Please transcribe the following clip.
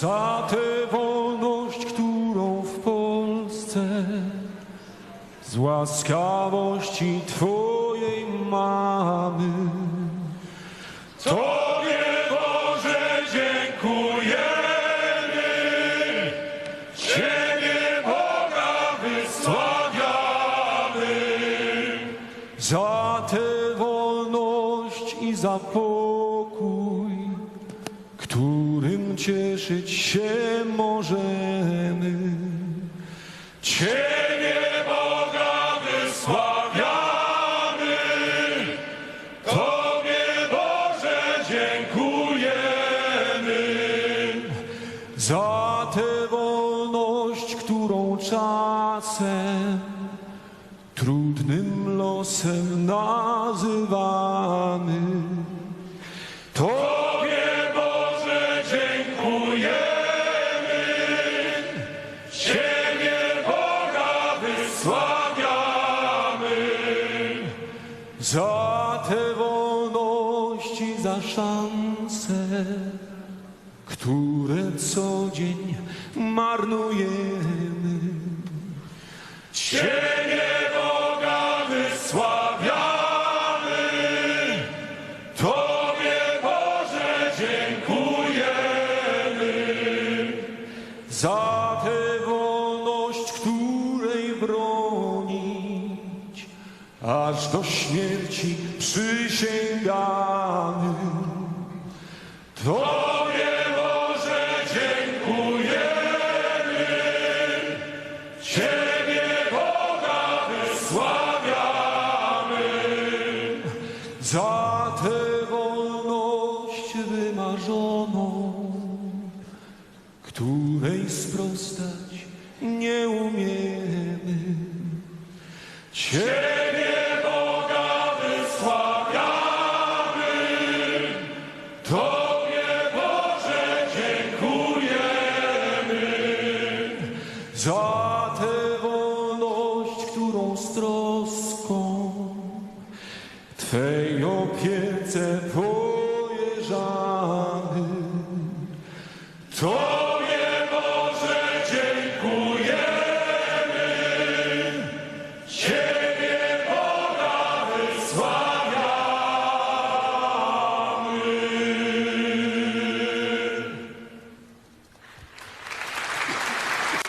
za tę wolność, którą w Polsce z łaskawości Twojej mamy. Tobie Boże dziękujemy, Ciebie Boga wysławiamy za tę wolność i za pokój, którym cieszyć się możemy. Ciebie Boga wysławiamy, Tobie Boże dziękujemy za tę wolność, którą czasem trudnym losem nazywamy. Za tę wolność i za szanse, które co dzień marnujemy. Ciebie Boga wysławiamy, Tobie Boże dziękujemy za aż do śmierci przysięgamy. Tobie Boże dziękujemy, Ciebie Boga wysławiamy za tę wolność wymarzoną, której sprostać nie umiemy. Ciebie za tę wolność, którą z troską Twej opiece pojeżdżam.